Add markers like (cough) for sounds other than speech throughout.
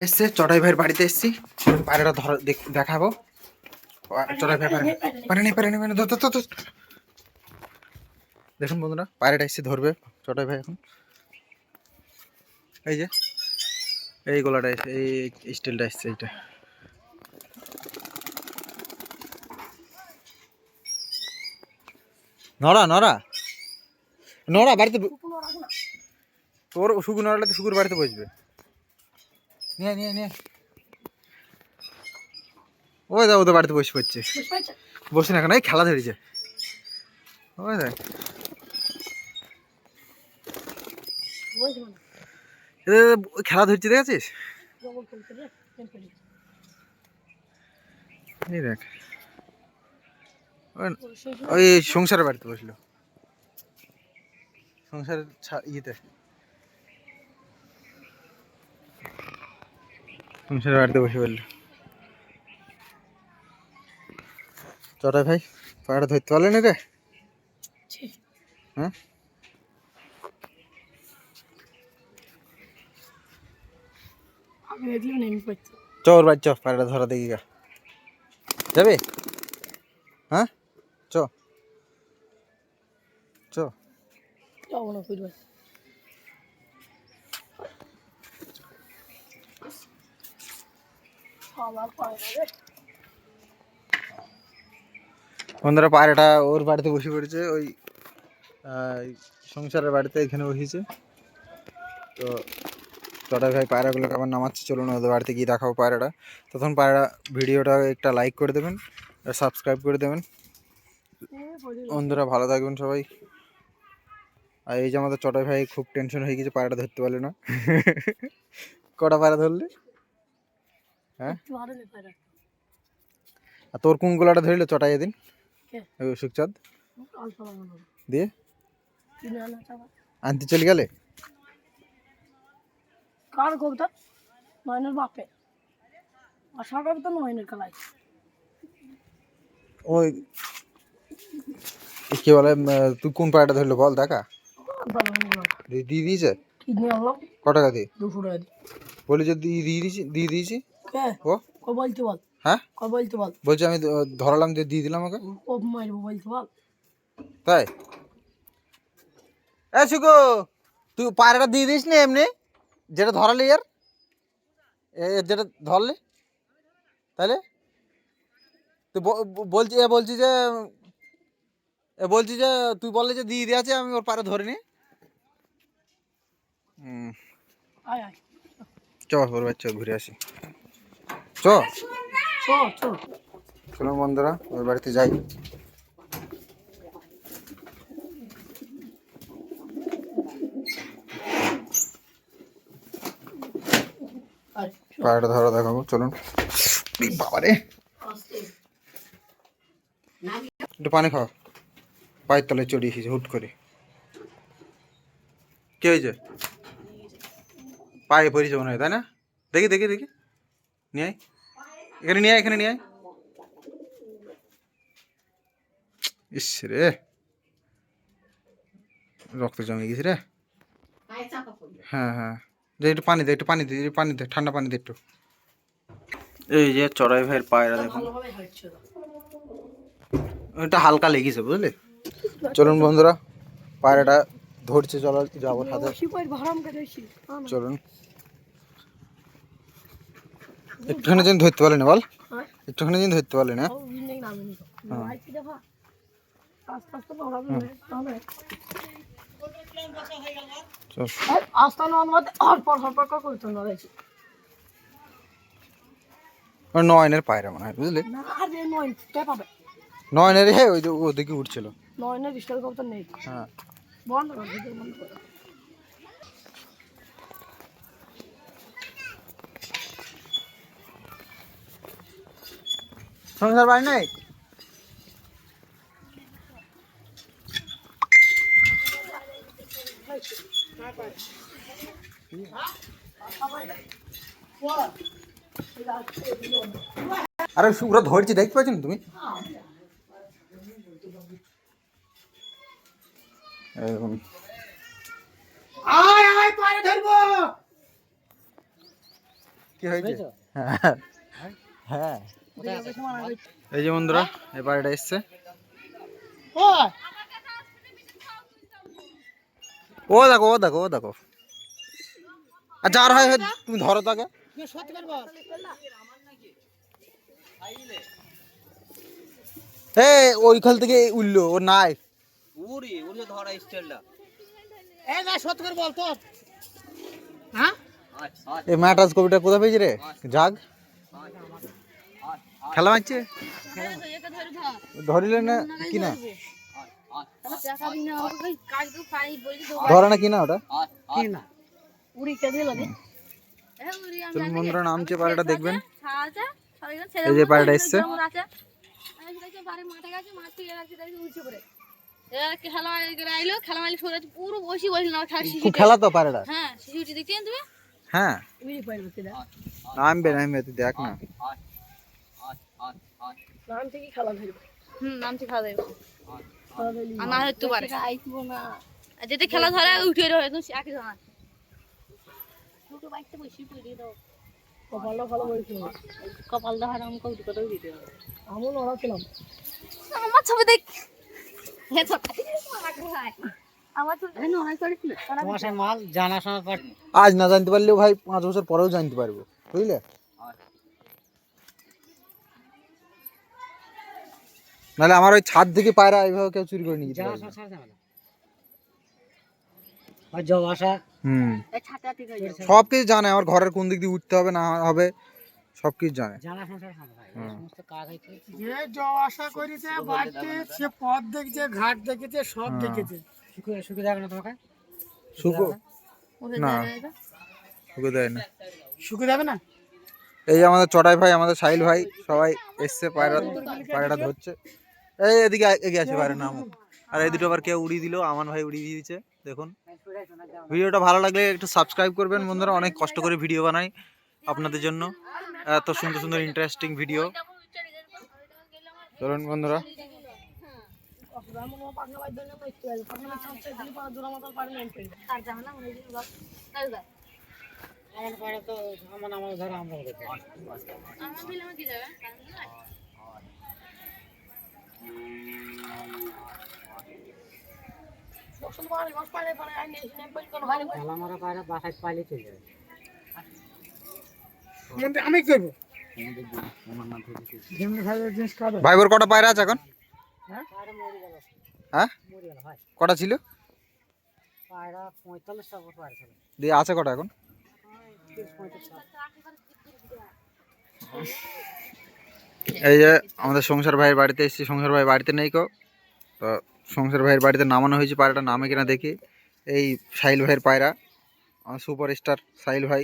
এসছে চটাই ভাইয়ের বাড়িতে এসছি। পায়রাটা ধর দেখ- দেখাবো। চটাই ভাই পারে পারে মানে ধর ধর, ধর, ধর। দেখুন বন্ধুরা পায়রাটা এসছে ধরবে চটাই ভাই এখন। এই যে এই গোলাটা এসে এই স্টিলটা এসছে এইটা। নড়া নড়া। নড়া বাড়িতে তোর শুকুর নড়ালে তো শুকুর বাড়িতে বসবে। নিয়ে নিয়ে নিয়ে। ওই দা ওদের বাড়িতে বসে পড়ছে। বসে না কেন? এই খেলা ধরেছে। ওই দেখ খেলা ধরছে দেখেছিস? এই দেখ। ওই- সংসারের বাড়িতে বসল। সংসারের ইয়েতে। সংসারের বাড়িতে বসে পড়ল। চটাই ভাই পাড়া ধরতে পারলেন রে হ্যাঁ? দেখলাম নেমে পড়ছে। চোর বাড়ি চ পাড়াটা ধরা দেখি গা। যাবে? হ্যাঁ? চ। চ। যাব না করবে সবার পায় না রে বন্ধুরা পায়রাটা ওর বাড়িতে বসে পড়েছে, ওই সংসারের বাড়িতে এখানে বসেছে। তো চটাই ভাই পায়রাগুলোকে আবার নামাচ্ছে চলুন ওদের বাড়িতে গিয়ে দেখাবো পায়রাটা। তখন পায়রা ভিডিওটা একটা লাইক করে দেবেন, আর সাবস্ক্রাইব করে দেবেন। বন্ধুরা ভালো থাকবেন সবাই। আর এই যে আমাদের চটাই ভাই খুব টেনশন হয়ে গেছে, পায়রাটা ধরতে পারলে না। (laughs) কটা পায়রা ধরলে? হ্যাঁ? আরও তোর কোন গোলাটা ধরলে চটাই এদিন? সুখচাঁদ? দিয়ে? আনতে চলে গেলে? কার কবিতা নয়নের বাপে আশা কবিতা নয়নের কালাই ওই কি বলে তুই কোন পায়রাটা ধরলো বল দেখা? দিয়ে দিয়ে দিয়েছে? ক টাকা দিয়ে? দুশো টাকা দিয়ে। বলি যে দিয়ে দিয়েছি দিয়ে দিয়েছি। ও? ক বলতে বল। হ্যাঁ? ক বলতে বল। বলছি আমি ধরালাম দিয়ে দিয়ে দিলাম ওকে। ও মারবো বলতে বল। তাই? এ সুকো তুই পায়রাটা দিয়ে দিস না এমনি? যেটা ধরালি আর যেটা ধরলি? তাহলে তুই বলছি এ বলছি যে এ বলছি যে তুই বললি যে দিয়ে দিয়ে আছে আমি ওর পারে ধরিনি। হুম আয় আয়। চ ওর বাচ্চা ঘুরে আসি। চ চ চ চলুন বন্ধুরা ওর বাড়িতে যাই। পায়রাটা ধরা দেখাবো চলুন। বাবারে। একটু পানি খাও। পায়ের তলায় চড়িয়ে এসেছে হুট করে। কে হয়েছে? পায়ে পড়েছে মনে হয় তাই না? দেখি দেখি দেখি। নিয়ে আয়। এখানে নিয়ে আয় এখানে নিয়ে আয়। ইস রে। রক্ত জমে গেছে রে। হ্যাঁ হ্যাঁ। যে একটু পানি দে একটু পানি দে একটু পানি দে ঠান্ডা পানি দে একটু। এই যে চড়াই ভাইয়ের পায়রা দেখুন। ওটা হালকা লেগেছে বুঝলি? চলুন বন্ধুরা পায়রাটা ধরছে চলো যাব সাথে চলুন। একটুখানি যেন ধরতে পারলি না বল। হ্যাঁ একটুখানি যেন ধরতে পারলি না। হ্যাঁ। নয়নের পায়রা মনে হয় বুঝলি? নয়নের হে ওই যে ওদিকে উঠছিল। নয়নের নেই। হ্যাঁ। বন্ধ কর ভিডিও বন্ধ কর সংসার বাড়ি নাই? আরে ওরা ধরছি দেখতে পাচ্ছ না তুমি? এই যে বন্ধুরা এই পায়রাটা এসছে। ও দেখো ও দেখো ও দেখো। আর যার হয় হয় তুমি ধরো তাকে এ ওইখান থেকে উঠল ও নাই। উড়ি উড়ে ধরা স্টাইলটা এই না সত্যি করে বল তোর হ্যাঁ? আচ্ছা এই ম্যাটাজ কবিটা কোথায় পেয়েছি রে? জাগ খেলা মারছে ধরিলে না কি না? ধরে না কি না ওটা? চলুন বন্ধুরা নামছে পায়রাটা দেখবেন। এই এই যে পায়রাটা এসছে। খেলা আইলো খেলা মাইলে সরে পুরো বসি বসি না খালি খুব খেলা তো পায়রাটা হ্যাঁ হ্যাঁ নামবে নামবে তুই দেখ না। নাম থেকে খেলা ধরবে। হুম নামছি খাওয়া খেলা ধরলি আর না পারে। আইতিব না। যেতে খেলা ধরে উঠে রয়ে তুমি একই জানা বাইকটা বসি পড়ে দাও। কপালটা ভালো বলছিল কপালটা দিতে আমি ছিলাম আমার ছবি দেখ। আমার আজ না জানতে পারলেও ভাই পাঁচ বছর পরেও জানতে পারব। বুঝলে? নাহলে আমার ওই ছাদ থেকে পায়রা এইভাবে কেউ চুরি করে নিয়ে যেতে হুম। সব কিছু জানে আমার ঘরের কোন দিক দিয়ে উঠতে হবে না হবে সব কিছু জানে। সে পথ দেখেছে ঘাট দেখেছে সব। দেখেছে। সুখে সুখে না তোমাকে? সুখো না। সুখো দেয় না। শুকে যাবে না? এই আমাদের চটাই ভাই আমাদের সাহিল ভাই সবাই এসছে পায়রা পায়রাটা ধরছে। এই এদিকে এগিয়ে আছে পায়রা নাম। আর এই দুটো আবার কেউ উড়িয়ে দিল আমান ভাই উড়িয়ে দিয়েছে দেখুন। ভিডিওটা ভালো লাগলে একটু সাবস্ক্রাইব করবেন বন্ধুরা অনেক কষ্ট করে ভিডিও বানাই আপনাদের জন্য। এত সুন্দর সুন্দর ইন্টারেস্টিং ভিডিও চলুন বন্ধুরা। বাইর আমার তো আমার আমার ধরো আমরা দেখতে আমার দিলে আমার কি যাবে কারণ না বসন্ত পাড়ে বস পাড়ে পাড়ে আই নেই নেই পেয়ে কোন হয় খেলা মারা পাড়া বাসায় পাইলে চলে যাবে আমি কি করব যেমনি খাবে জিনিস খাবে। ভাই ওর কটা পায়রা আছে এখন? হ্যাঁ? মরে গেল ভাই কটা ছিল? পায়রা পঁয়তাল্লিশটা বছর পায়রা ছিল। দিয়ে আছে কটা এখন? এই যে আমাদের সংসার ভাইয়ের বাড়িতে এসেছি। সংসার ভাই বাড়িতে নেই কো। তো সংসার ভাইয়ের বাড়িতে নামানো হয়েছে পায়রাটা, নামে কিনা দেখি। এই সাহিল ভাইয়ের পায়রা, আমার সুপার স্টার সাহিল ভাই।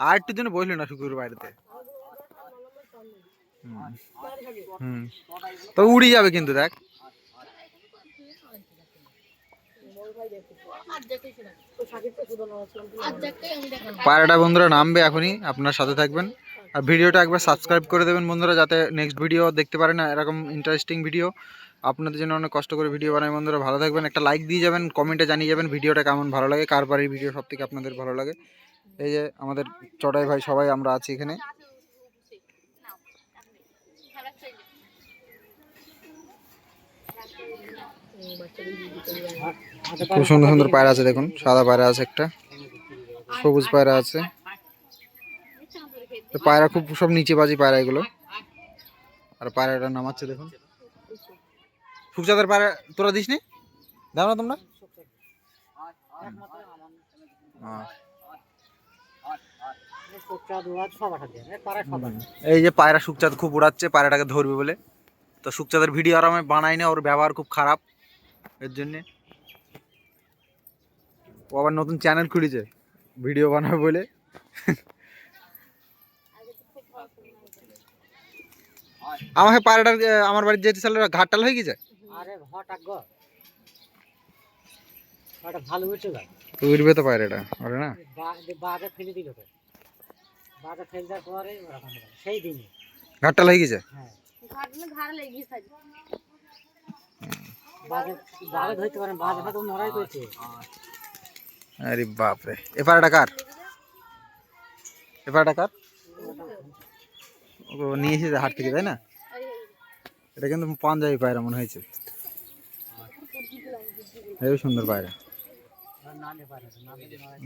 আর একটু জন্য বসল না শুকুর বাড়িতে। তো উড়ি যাবে কিন্তু, দেখ। পায়রাটা বন্ধুরা নামবে এখনই, আপনার সাথে থাকবেন। আর ভিডিওটা একবার সাবস্ক্রাইব করে দেবেন বন্ধুরা, যাতে নেক্সট ভিডিও দেখতে পারেন এরকম ইন্টারেস্টিং ভিডিও আপনাদের জন্য অনেক কষ্ট করে ভিডিও বানাই বন্ধুরা। ভালো থাকবেন, একটা লাইক দিয়ে যাবেন কমেন্টে জানিয়ে যাবেন ভিডিওটা কেমন ভালো লাগে, কার বাড়ির ভিডিও সব থেকে আপনাদের ভালো লাগে। এই যে আমাদের চটাই ভাই, সবাই আমরা আছি এখানে। খুব সুন্দর সুন্দর পায়রা আছে দেখুন, সাদা পায়রা আছে একটা, সবুজ পায়রা আছে। তো পায়রা খুব সব নিচে বাজি পায়রা এগুলো। আর পায়রাটা নামাচ্ছে দেখুন। সুখচাঁদের পায়রা তোরা দিস নি দাও না তোমরা। এই যে পায়রা সুকচাঁদ খুব উড়াচ্ছে, পায়রাটাকে ধরবে বলে। তো সুকচাঁদের ভিডিও আর আমি বানাই না ওর ব্যবহার খুব খারাপ। এর জন্যে। ও আবার নতুন চ্যানেল খুলেছে, ভিডিও বানাবে বলে। আমাকে পায়রাটার আমার বাড়ির যেতে চালে ঘাটটাল হয়ে গেছে? আরে হঠাৎ গো। ওটা ভালো উঠছে গা তো উঠবে তো পায়রাটা ওরে না? বাজে ফেলে দিল তো। বাজে ফেলে দেওয়ার পরে ওরকম সেই দিনই। ঘাটটাল হয়ে গেছে? হ্যাঁ। ঘাট ঘাড় লেগে থাকে। বাজে বাজে ধরতে পারেন বাজে তো নড়াই করছে আরে বাপরে। এ পায়রাটা কার? এ পায়রাটা কার? নিয়ে এসেছে হাট থেকে তাই না? এটা কিন্তু পাঞ্জাবি পায়রা মনে হয়েছে। হেবি সুন্দর পায়রা।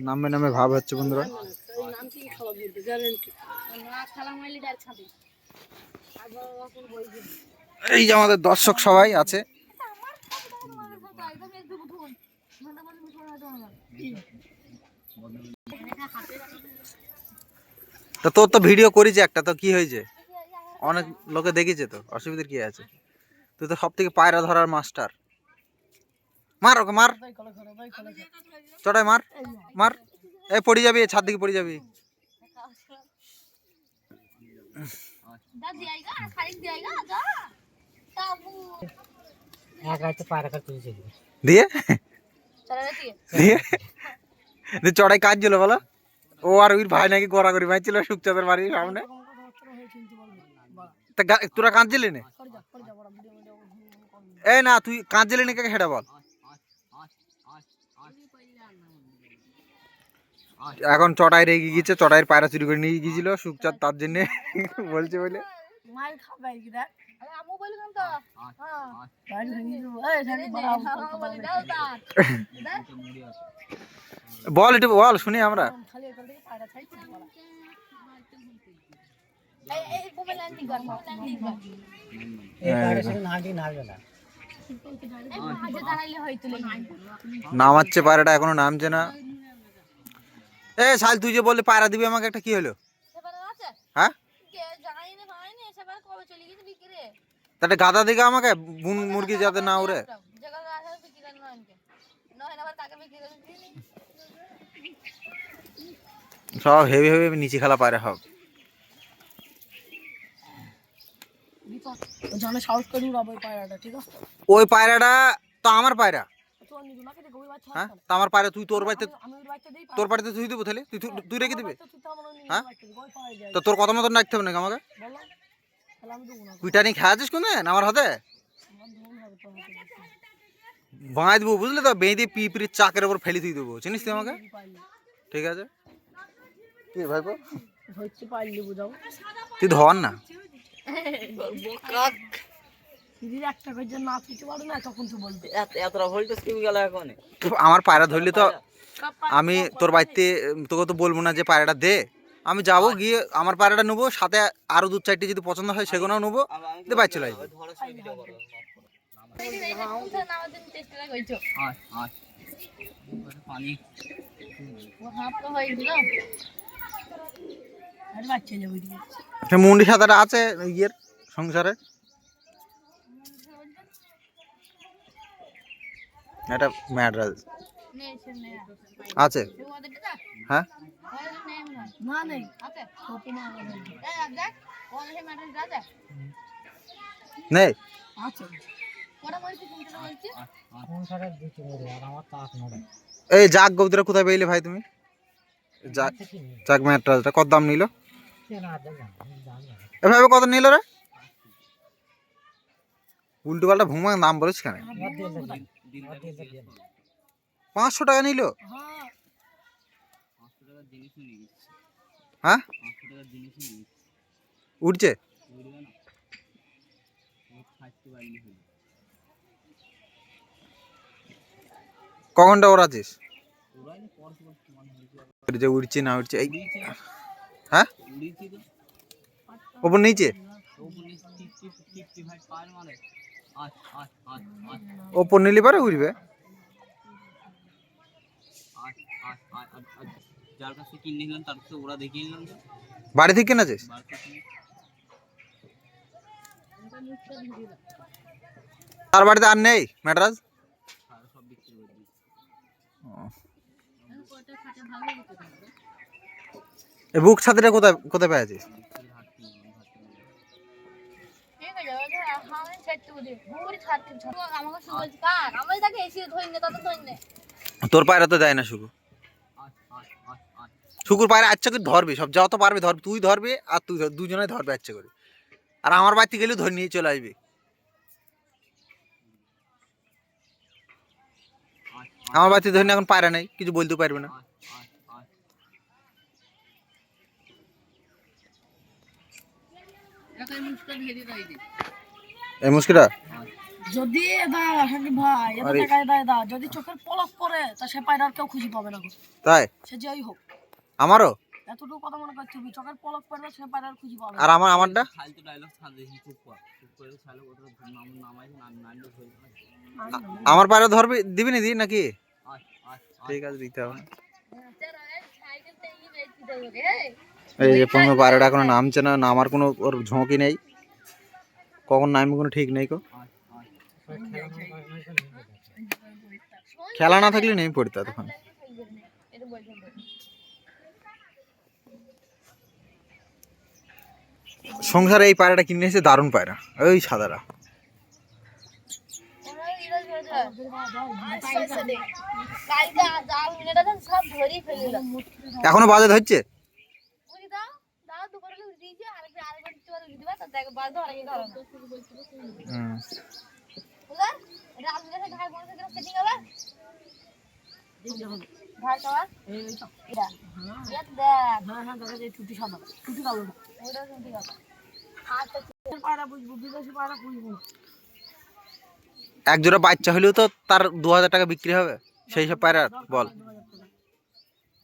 নামে নামে ভাব হচ্ছে বন্ধুরা। এই যে আমাদের দর্শক সবাই আছে। তো তোর তো ভিডিও করেছে একটা, তো কি হয়েছে? অনেক লোকে দেখেছে তো, অসুবিধার কি আছে? তুই তো সব থেকে পায়রা ধরার মাস্টার মার ওকে, মার। ভাই ভাই চড়াই মার মার। এ, পড়ে যাবি ছাদ দিকে পড়ে যাবি। দিয়ে? চড়াই কাজ ছিল বলো? ও আর ওই ভাই নাকি গড়াগড়ি মারছিল সুখচাঁদের বাড়ির সামনে কখন কথা হচ্ছে হয়ে চিনতে পারবে বা তা গা- তোরা কাঁদছিলি না? এই না তুই কাঁদছিলি না কাকে হেঁটে বল। এখন চড়াই রেগে গিয়েছে চড়াইয়ের পায়রা চুরি করে নিয়ে গিয়েছিল সুখচাঁদ তার জন্য বলছে বলে। মায়ের খাবে কি দেখ। আরে আমু বলি কেন তো? হ্যাঁ। বল একটু বল শুনি আমরা। নামাচ্ছে পায়রাটা এখনও নামছে না এ শাল তুই যে বললি পায়রা দিবি আমাকে একটা কি হলো হ্যাঁ কে জানাইনি হয়নি সেবার কবে চলে গেছে বিক্রি তাহলে গাদা দিকে আমাকে বুন মুরগি যাতে না উড়ে সব হেভি হেভি নিচে খেলা পায়রা সব ও জানে সাহস করে উড়াবো ওই পায়রাটা ঠিক আছে? ওই পায়রাটা তো আমার পায়রা। হ্যাঁ? তো আমার পায়রা তুই তোর বাড়িতে তোর বাড়িতে তুই দেবো তাহলে? তুই তুই- রেখে দিবি? হ্যাঁ? তো তোর কথা মতন রাখতে হবে নাকি আমাকে? নিয়ে খেয়াছিস কোন? আমার হাতে। বাঁধ দেবো বুঝলি তো? বেঁধে পিঁপড়ির চাকের ওপর ফেলে দিয়ে দেবো। চিনিস তুই আমাকে? ঠিক আছে। কি ভাইপো তুই ধর না। দিদির একটা করে যে না পারো না। তখন তুই বলবি। এতটা ভোল্টেজ কি গেল এখন। আমার পায়রা ধরলি তো আমি তোর বাড়িতে তোকে তো বলব না যে পায়রাটা দে। আমি যাব গিয়ে আমার পায়রাটা নেব সাথে আরও দু চারটে যদি পছন্দ হয় সেগুলোও নেব দিয়ে বাইর চলে আসব। পানি সে মুন্ডি সাদাটা আছে ইয়ের সংসারে? এটা ম্যাডরাজ নে সে নে আছে। হ্যাঁ নেই এই জাগ গৌতরা কোথায় পেলে ভাই তুমি? জাগ কি নেই জাগ ম্যাটরাজটা কত দাম নিল? সে না দেখ না আমি জানি না এ ভাবে কত নিল রে? উল্টো পাল্টা ভুমা নাম বলেছ কেন? পাঁচশো টাকা নিল? হ্যাঁ? উঠছে? কখনটা সমান হয়েছে যে উঠছে না উঠছে হ্যাঁ? ওপর নিচে? ওপর নিলে পারে উঠবে কিনে বাড়ি থেকে কিনেছিস বার তার বাড়িতে আর নেই ম্যাটরাজ সব বিক্রি করে বুক ছাতিটা কোথায় কোথায় পেয়েছিস? ধরে ধরে তোর পায়রা তো দেয় না শুকু। শুকুর পায়রা আচ্ছা করে ধরবি, সব যত পারবি ধরবি, তুই ধরবি আর তুই ধর- দুজনে ধরবে আচ্ছা করে। আর আমার বাড়িতে গেলেও ধরে নিয়ে চলে আসবি। আমার বাড়িতে ধরে এখন পায়রা নেই, কিছু বলতে পারবে না। এই মুশকিলটা যদি দা ভাই এটা আরে- টাকায় দেয় দা যদি চোখের পলক পরে তা সে পায়রা আর কেউ খুঁজে পাবে না তাই? সে যেই হোক। আমারও? এতটুকু কথা মনে করতে হবে চোখের পলক পড়বে সে পায়রা আর খুঁজে পাবে আর আমার আমারটা? ফালতু ডায়লগ ছাড় কর করে নাম নাম নামলে আমার পায়রা ধরবি দিবি না দি নাকি? ঠিক আছে দিতে হবে। এই যে পনেরো পায়রাটা এখনও নামছে না নামার কোনো ওর ঝোঁকি নেই। কখন নামবে কোনো ঠিক নেই কো খেলা না থাকলে নেই পড়তে তখন সংসারে এই পায়রাটা কিনে এসে দারুণ পায়রা ওই সাদারা। এখনও বাজে ধরছে? এক জোড়া বাচ্চা হলেও তো তার দু হাজার টাকা বিক্রি হবে। সেই সব পায়রা বল নেপালে জোয়াটের দাম দিবে এই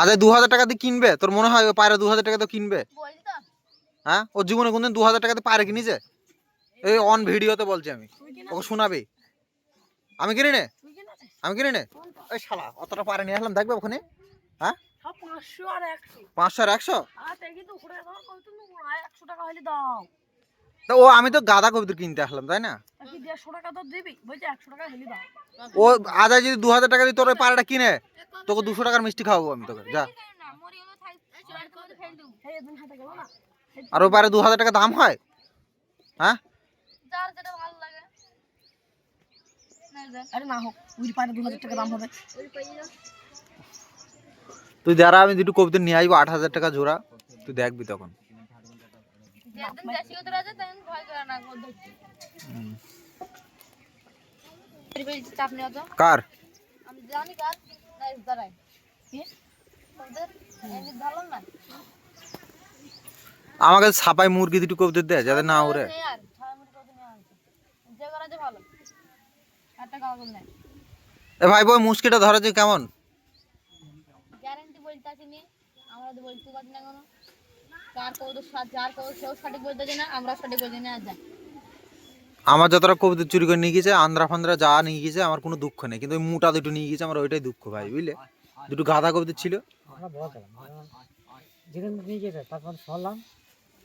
আজ দু হাজার টাকা দিয়ে কিনবে? তোর মনে হয় পায়রা দু হাজার টাকা তো কিনবে? হ্যাঁ? ও জীবনে কোনদিন দু হাজার টাকাতে পায়রা কিনেছে? এই অন ভিডিওতে বলছি আমি। ওকে শোনাবি। আমি কিনে নে আমি কিনে নে ওই শালা, অতটা পায়রা নিয়ে আসলাম, দেখবে ওখানে? হ্যাঁ? পাঁচশো আর একশো? আর আর ও, আমি তো গাদা কবিতা কিনতে আসলাম, তাই না? দেড়শো টাকা তো দিবি? বলছে একশো টাকা হলে দাও। ও আদায় যদি দু হাজার টাকা দিয়ে তোর ওই পায়রাটা কিনে তোকে দুশো টাকার মিষ্টি খাওয়াবো আমি তোকে যা। আর ওই পায়রা দু হাজার টাকা দাম হয়? হ্যাঁ? আরে না হোক পারে দু হাজার টাকা দাম হবে। তুই যারা আমি দুটো কবিতা নিয়ে আসব আট হাজার টাকা জোড়া তুই দেখবি তখন। করে? আমাকে ছাপাই মুরগি দুটো কবিতা দে, যাতে না ওরে। এ ভাই বই মুশকিটা ধরা যে কেমন? গ্যারান্টি বলতে আসিনি আমরা তো বলতে পারি না কোনো কার কবুতর যার কবুতর সেও সঠিক বলতে না আমরা সঠিক বলতে না আমার যতটা কবিতা চুরি করে নিয়ে গেছে আন্দ্রা ফান্দ্রা যা নিয়ে গেছে আমার কোনো দুঃখ নেই। কিন্তু ওই মোটা দুটো নিয়ে গেছে আমার ওইটাই দুঃখ ভাই বুঝলে? দুটো গাধা কবিতা ছিল। যেদিন নিয়ে গেছে তারপর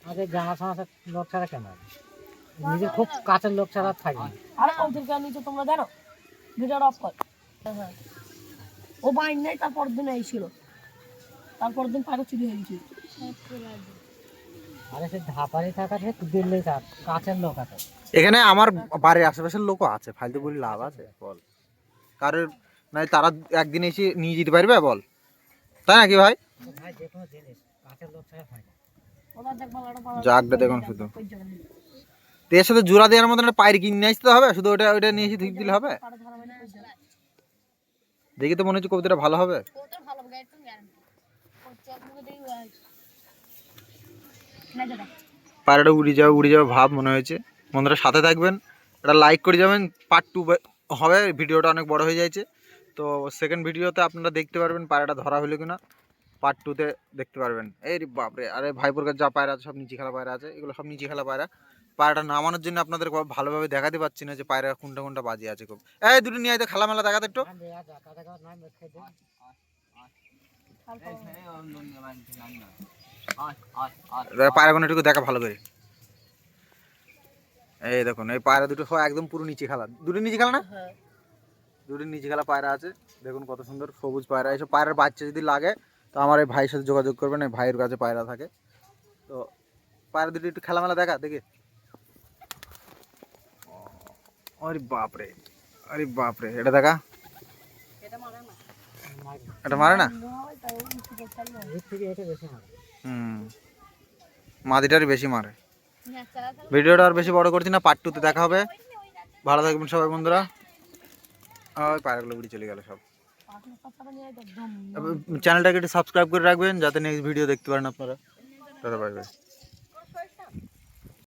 আগে জানাশোনা লোক ছাড়া কেন? নিজের খুব কাছের লোক ছাড়া থাকে। আরে নিচে তোমরা জানো? ভিডিওটা অফ কর হ্যাঁ ও বাইন নাই তারপর দিন তারপর দিন পায়রা চুরি হয়ে গেছিল। আরে সে ধাপারি থাকা সে দিল্লি থাক কাছের লোক আছে। এখানে আমার বাড়ির আশেপাশের লোকও আছে ফালতু বলি লাভ আছে। বল। কারোর নাই তারা একদিন এসে নিয়ে যেতে পারবে বল। তাই নাকি ভাই? হয় জাগটা দেখুন শুধু। তো এর সাথে জোড়া দেওয়ার মতন একটা পায়ের কিনে আসতে হবে শুধু ওটা ওইটা নিয়ে এসে ধুই দিলে হবে? দেখি তো মনে হচ্ছে কবিতাটা ভালো হবে। পায়রাটা উড়ে যাবে উড়ে যাবে ভাব মনে হয়েছে। বন্ধুরা সাথে থাকবেন এটা লাইক করে যাবেন পার্ট টু হবে ভিডিওটা অনেক বড় হয়ে যাচ্ছে। তো সেকেন্ড ভিডিওতে আপনারা দেখতে পারবেন, পায়রাটা ধরা হলো কিনা। পার্ট টুতে দেখতে পারবেন। এই বাপরে, আরে ভাইপোর কাছে যা পায়রা আছে, সব নিচে খেলা পায়রা আছে, এগুলো সব নিচে খেলা পায়রা। পায়রাটা নামানোর জন্য আপনাদের ভালোভাবে দেখাতে পাচ্ছি না যে পায়রা কোনটা কোনটা বাজে আছে খুব। এই দুটো নিয়ে আয় তো, খেলা মেলা দেখাতে একটু। পায়রাগুলো একটু দেখা ভালো করে। এই দেখুন এই পায়রা দুটো হয় একদম পুরো নিচে খেলা। দুটো নিচে খেলা না? হ্যাঁ। দুটো নিচে খেলা পায়রা আছে। দেখুন কত সুন্দর সবুজ পায়রা। এইসব পায়রার বাচ্চা যদি লাগে তো আমার এই ভাইয়ের সাথে যোগাযোগ করবেন এই ভাইয়ের কাছে পায়রা থাকে। তো পায়রা দুটো একটু খেলামেলা দেখা দেখি। আরে বাপরে আরে বাপরে এটা দেখা। এটা মারে না? হুম। মাদিটারই বেশি মারে। ভিডিওটা আর বেশি বড় করছি না পার্ট টুতে দেখা হবে। ভালো থাকবেন সবাই বন্ধুরা। ওই পায়রাগুলো উড়ে চলে গেল সব। চ্যানেলটাকে একটু সাবস্ক্রাইব করে রাখবেন যাতে নেক্সট ভিডিও দেখতে পারেন আপনারা। দাদা বাই বাই